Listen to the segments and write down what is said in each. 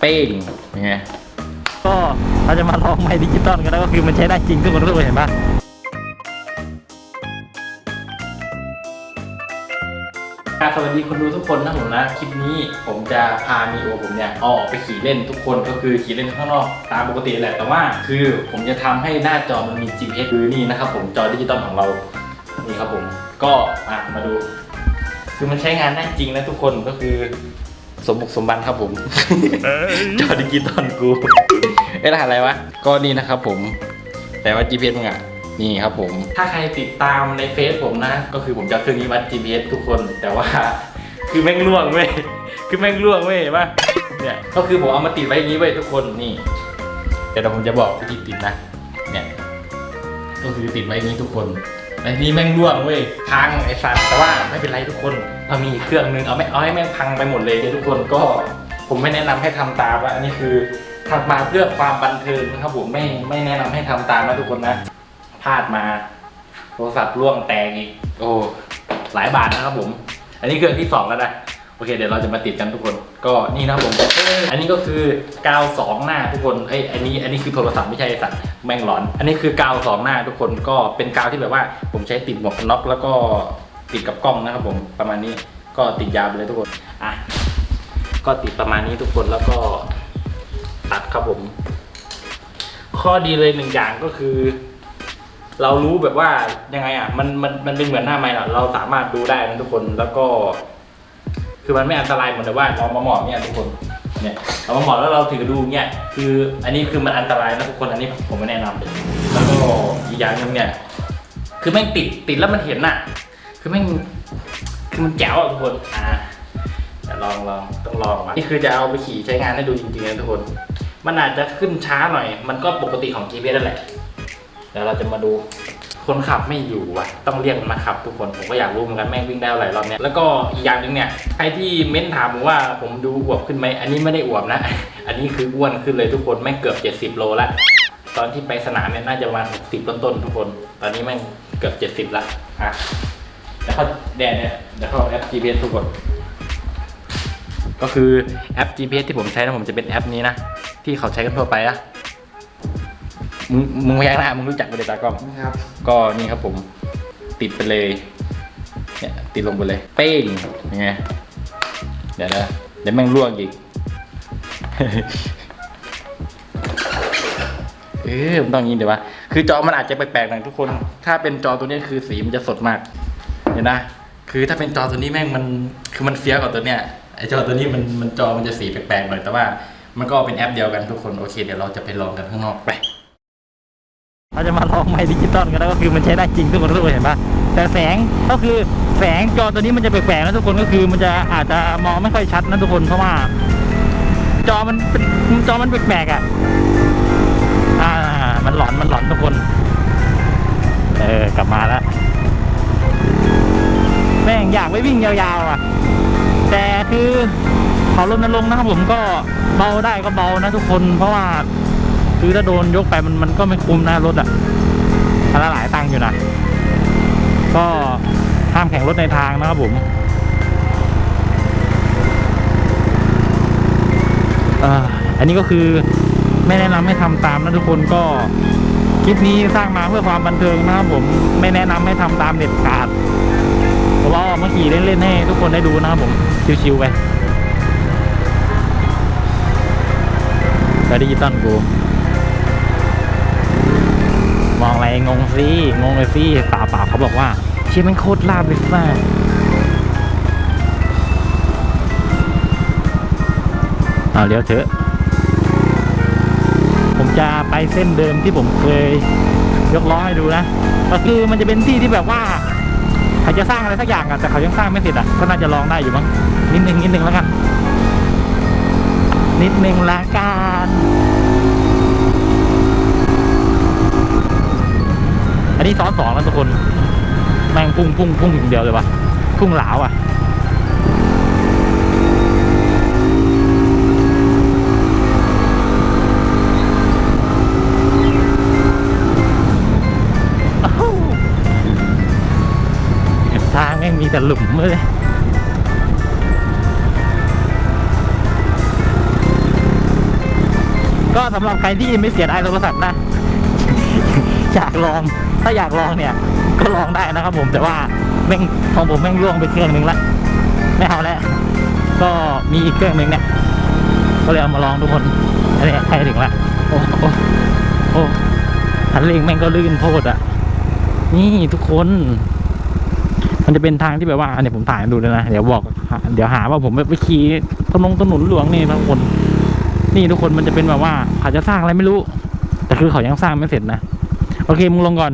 เป้งเป็นไงก็เราจะมาลองไม้ดิจิตอลกันแล้วก็คือมันใช้ได้จริงทุกคนทุกคนเห็นปะครับสวัสดีคนดูทุกคนนะผมนะ คลิปนี้ผมจะพามีโอผมเนี่ยเอาออกไปขี่เล่นทุกคนก็คือขี่เล่นข้างนอกตามปกติแหละแต่ว่า คือผมจะทำให้หน้าจอมันมี GPS คือนี่นะครับผมจอดิจิตอลของเรานี่ครับผมก็อะมาดู คือมันใช้งานได้จริงนะทุกคนก็คือ สมบุกสมบันครับผม จอดิจิตอลกูเอ๊ะรหัสอะไรวะ ก็นี่นะครับผม แต่ว่า GPS มึงอะนี่ครับผม ถ้าใครติดตามในเฟซผมนะ ก็คือผมจะเอาเครื่องนี้วัด GPS ทุกคน แต่ว่า คือแม่งล่วงเว้ย คือแม่งล่วงเว้ยเห็นปะเนี่ย ก็คือผมเอามาติดไว้อย่างนี้เว้ยทุกคน นี่ แต่เดี๋ยวผมจะบอกวิธีติดนะ เนี่ย ก็คือติดไว้อย่างนี้ทุกคน ไอ้นี้แม่งร่วงเว้ยพังไอ้สัตว์แต่ว่าไม่เป็นไรทุกคนเรามีเครื่องนึงเอาไม่เอาให้แม่งพังไปหมดเลยเนี่ยทุกคนก็ผมไม่แนะนำให้ทำตามว่าอันนี้คือทำมาเพื่อความบันเทิงนะครับผมไม่ไม่แนะนำให้ทำตามนะทุกคนนะพลาดมา โทรศัพท์ร่วงแตกอีกโอ้หลายบาทนะครับผม อันนี้เครื่องที่สองแล้วนะ โอเคเดี๋ยวเราจะมาติดกันทุกคน ก็นี่นะครับผม อันนี้ก็คือกาวสองหน้าทุกคนเอ้ยอันนี้อันนี้คือโทรศัพท์ไม่ใช่ไอสัตว์แม่งหลอน อันนี้คือกาวสองหน้าทุกคนก็เป็นกาวที่แบบว่า ผมใช้ติดหมวกน็อกแล้วก็ติดกับกล้องนะครับผมประมาณนี้ก็ติดยาวไปเลยทุกคนอะก็ติดประมาณนี้ทุกคนแล้วก็ตัดครับผม ข้อดีเลยหนึ่งอย่างก็คือ เรารู้แบบว่ายังไงอะมันมันมันเป็นเหมือนหน้าไม้อะเราสามารถดูได้นะทุกคนแล้วก็ คือมันไม่อันตรายเหมือนแต่ว่าเรามาหมอบเนี่ยทุกคนเนี่ยเรามาหมอบแล้วเราถือดูเนี่ยคืออันนี้คือมันอันตรายนะทุกคนอันนี้ผมไม่แนะนำแล้วก็อีกอย่างหนึงเนี่ยคือแม่งติดติดแล้วมันเห็นน่ะ คือแม่งคือมันแจ๋วอะทุกคนอ่าแต่ลองลองต้องลองมานี่คือจะเอาไปขี่ใช้งานให้ดูจริงๆนะทุกคน มันอาจจะขึ้นช้าหน่อย มันก็ปกติของ GPS นั่นแหละเดี๋ยวเราจะมาดู คนขับไม่อยู่ว่ะ ต้องเรียกมันมาขับทุกคน ผมก็อยากรู้เหมือนกันแม่งวิ่งได้เท่าไหร่รอบเนี้ย แล้วก็อีกอย่างหนึ่งเนี่ย ใครที่เม้นถามผมว่าผมดูอวบขึ้นไหม อันนี้ไม่ได้อวบนะ อันนี้คืออ้วนขึ้นเลยทุกคน แม่งเกือบ 70 โลละ ตอนที่ไปสนามเนี่ยน่าจะประมาณ60 ต้นๆทุกคน ตอนนี้แม่งเกือบ70ละอะเดี๋ยวเขาแดนเนี่ยเดี๋ยวเขาแอป GPS ทุกคน ก็คือแอป GPS ที่ผมใช้นะผมจะเป็นแอปนี้นะ ที่เขาใช้กันทั่วไปอะ มึงมึงพยักหน้ามึงรู้จักกันเลยตากล้องครับ ก็นี่ครับผมติดไปเลยเนี่ยติดลงไปเลย เป้งยังไงเดี๋ยวนะเดี๋ยวแม่งร่วงอีกเออมันต้องอย่างนี้เดี๋ยววะคือจอมันอาจจะแปลกๆหน่อยทุกคน ถ้าเป็นจอตัวนี้คือสีมันจะสดมากเห็นนะคือถ้าเป็นจอตัวนี้แม่งมันคือมันเฟี้ยวกว่าตัวเนี้ยไอจอตัวนี้มันมันจอมันจะสีแปลกๆหน่อยแต่ว่า มันก็เป็นแอปเดียวกันทุกคนโอเค เดี๋ยวเราจะไปลองกันข้างนอกไป เราจะมาลองไม้ดิจิตอลกันแล้วก็คือมันใช้ได้จริงทุกคนทุกคนเห็นปะแต่แสงก็คือแสงจอตัวนี้มันจะแปลกๆนะทุกคนก็คือมันจะอาจจะมองไม่ค่อยชัดนะทุกคนเพราะว่า จอมันจอมันแปลกๆอะอ่า มันหลอนมันหลอนทุกคน เออกลับมาแล้วแม่งอยากไปวิ่งยาวๆอะ แต่คือเขาลดนลงนะครับผมก็เบาได้ก็เบานะทุกคนเพราะว่า คือถ้าโดนยกไปมันมันก็ไม่คุ้มนะรถอะคันละหลายตังค์อยู่นะ ก็ห้ามแข่งรถในทางนะครับผมอ่ออันนี้ก็คือไม่แนะนำให้ทำตามนะทุกคนก็คลิปนี้สร้างมาเพื่อความบันเทิงนะครับผมไม่แนะนำให้ทำตามเด็ดขาดเพราะว่าเอามาขี่เล่นๆให้ทุกคนได้ดูนะครับผมชิวๆไปแล้วดิจิตอลกู องอะไรงงสิงงเลยสิป่าเปล่าเขาบอกว่าเชี่ยมันโคตรลาบเลยซ่เอาเลี้ยวเถอะ ผมจะไปเส้นเดิมที่ผมเคยยกล้อให้ดูนะก็คือมันจะเป็นที่ที่แบบว่าเขาจะสร้างอะไรสักอย่างอะแต่เขายังสร้างไม่เสร็จอะก็น่าจะลองได้อยู่มั้งนิดนึงนิดนึงแล้วกันนิดนึงละกัน นนี้ซ้อนสองแล้วทุกคน แม่งพุ่งพุ่งพุ่งอย่างเดียวเลยวะพุ่งหลาวอะทางแม่งมีแต่หลุมเลยก็สำหรับใครที่ไม่เสียดายโทรศัพท์นะ อยากลอง ถ้าอยากลองเนี่ย ก็ลองได้นะครับผมแต่ว่าแม่งของผมแม่งล่วงไปเครื่องหนึ่งละไม่เอาแล้วก็มีอีกเครื่องหนึ่งเนี่ยก็เลยเอามาลองทุกคนอันนี้ใกล้ถึงละโอ้โอ้โอ้คันเร่งแม่งก็ลื่นโพดอะ นี่ทุกคน มันจะเป็นทางที่แบบว่าอันนี้ผมถ่ายดูเลยนะเดี๋ยวบอก เดี๋ยวหาว่าผมไปขี่ถนนถนนหลวงนี่ทุกคน นี่ทุกคนมันจะเป็นแบบว่าเขาจะสร้างอะไรไม่รู้ แต่คือเขายังสร้างไม่เสร็จนะ โอเคมึงลงก่อน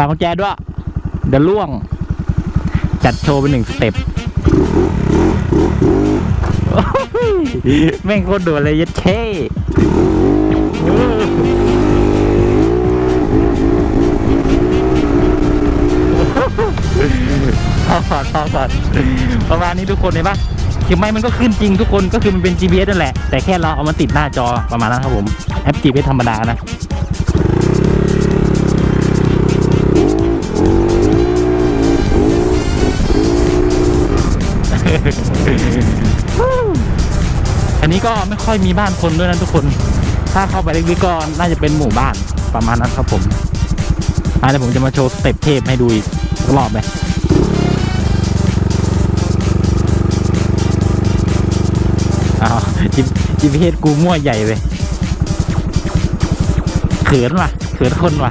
ฝากกุญแจด้วย เดี๋ยวล่วง จัดโชว์เป็นหนึ่งสเต็ปแม่งโคตรดดเลยยัดเช่พอก่อนพอก่อนประมาณนี้ทุกคนเห็นปะคือไม่มันก็ขึ้นจริงทุกคนก็คือมันเป็น GPS นั่นแหละ แต่แค่เราเอามาติดหน้าจอประมาณนั้นครับผม แอป GPS ธรรมดานะ อันนี้ก็ไม่ค่อยมีบ้านคนด้วยนะทุกคน ถ้าเข้าไปเล็กๆก็น่าจะเป็นหมู่บ้านประมาณนั้นครับผมอะเดี๋ยวผมจะมาโชว์สเต็ปเทพให้ดูอีกรอบไหมอ้าวจิจิเอสกูมั่วใหญ่เลยเขินว่ะเขินคนว่ะ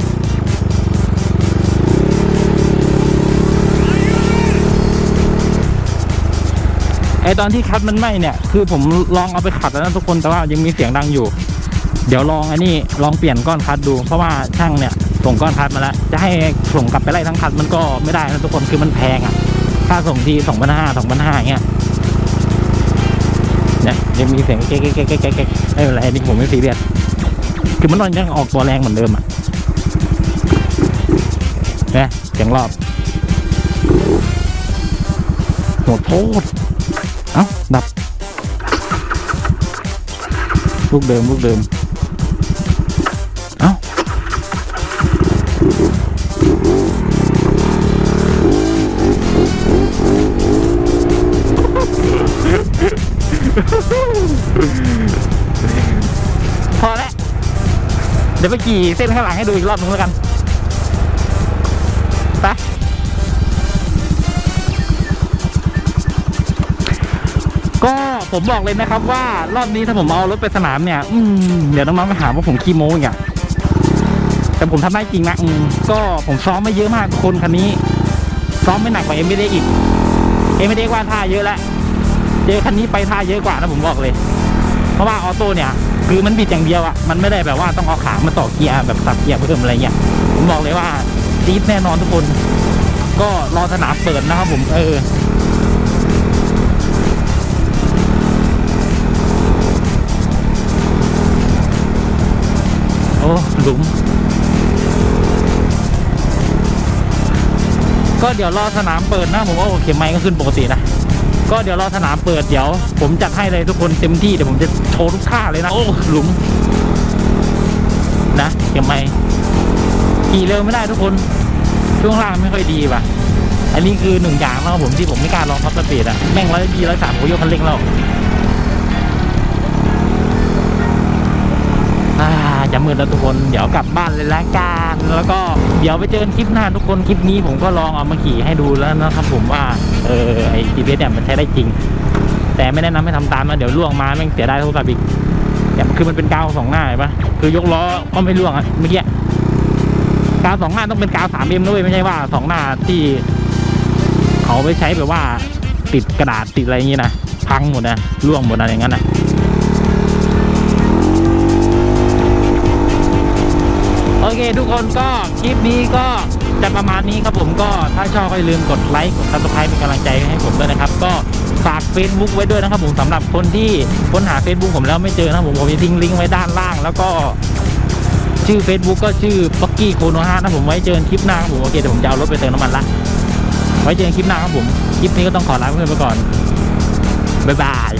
อตอนที่คัดมันไหมเนี่ย คือผมลองเอาไปขัดแล้วนะทุกคนแต่ว่ายังมีเสียงดังอยู่ เดี๋ยวลองอันนี้ลองเปลี่ยนก้อนคัดดู เพราะว่าช่างเนี่ยส่งก้อนคัดมาแล้ว จะให้ส่งกลับไปไล่ทั้งคัดมันก็ไม่ได้นะทุกคนคือมันแพงอะ่ะค่าส่งทีสองพันห้าสองพันห้าเงี้ยเนี่ยยังมีเสียงเก๊กเก๊กเก๊กเก๊กเก๊กไม่เป็นไรนนี้ผมไม่ซีเรียสคือมันยังออกตัวแรงเหมือนเดิมอะเนี่ยเสียงรอบโหดโทษ เอ้า ดับ ลูกเดิม ลูกเดิม เอ้า พอแล้ว เดี๋ยวไปขี่เส้นข้างหลังให้ดูอีกรอบนึงแล้วกัน ก็ผมบอกเลยนะครับว่ารอบนี้ถ้าผมเอารถไปสนามเนี่ยเดี๋ยวน้องๆมาหาว่าผมขี้โม้อีกอะแต่ผมทำได้จริงนะก็ผมซ้อมไม่เยอะมากทุกคนคันนี้ ซ้อมไม่หนักกว่าเอ็มไม่ได้อีก เอ็มไม่ได้ว่าท่าเยอะแล้วเจอคันนี้ไปท่าเยอะกว่านะผมบอกเลย เพราะว่าออโต้เนี่ยคือมันบิดอย่างเดียวอะมันไม่ได้แบบว่าต้องเอาขามาต่อเกียร์แบบสับเกียร์เพิ่มอะไรเงี้ยผมบอกเลยว่าจี๊ดแน่นอนทุกคน ก็รอสนามเปิดนะครับผมเออ อ้หลุม ก็เดี๋ยวรอสนามเปิดนะผมว่าโอเคไมค์ก็ขึ้นปกตินะก็เดี๋ยวรอสนามเปิดเดี๋ยว ผมจัดให้เลยทุกคนเต็มที่เดี๋ยวผมจะโชว์ทุกท่าเลยนะโอ้หลุม นะเขียนไมค์ขี่เร็วไม่ได้ทุกคนช่วงล่างไม่ค่อยดีว่ะอันนี้คือหนึ่งอย่างนะครับผมที่ผมไม่กล้าลองท็อปสปีดอะแม่งร้อยดีร้อยสามผมยกคันเร่งแล้ว มืดแล้วทุกคน เดี๋ยวกลับบ้านเลยละกันแล้วก็เดี๋ยวไปเจอกันคลิปหน้าทุกคนคลิปนี้ผมก็ลองเอามาขี่ให้ดูแล้วนะครับผมว่าเออไอ GPS เนี่ยมันใช้ได้จริง แต่ไม่แนะนำให้ทำตามนะเดี๋ยวล่วงมาแม่งเสียได้โทรศัพท์อีกเนี่ยคือมันเป็นกาวสองหน้าเห็นปะคือยกล้อก็ไม่ล่วงอะเมื่อกี้กาวสองหน้าต้องเป็นกาวสามเอ็มด้วยไม่ใช่ว่าสองหน้าที่ เขาไปใช้แบบว่าติดกระดาษติดอะไรอย่างงี้นะพังหมดนะล่วงหมดอะไรอย่างนั้นนะ เคทุกคนก็คลิปนี้ก็จะประมาณนี้ครับผมก็ถ้าชอบก็อย่าลืมกดไลค์กดซับสไครป์เป็นกำลังใจให้ผมด้วยนะครับ ก็ฝาก Facebook ไว้ด้วยนะครับผมสำหรับคนที่ค้นหา Facebook ผมแล้วไม่เจอนะครับผมผมจะทิ้งลิงก์ไว้ด้านล่าง แล้วก็ชื่อ Facebook ก็ชื่อป๊อกกี้โคโนฮานะผมไว้เจอคลิปหน้าครับผมโอเคเดี๋ยวผมจะเอารถไปเติมน้ำมันละไว้เจอคลิปหน้าครับผมคลิปนี้ก็ต้องขอลาเพื่อนไปก่อนบ๊ายบาย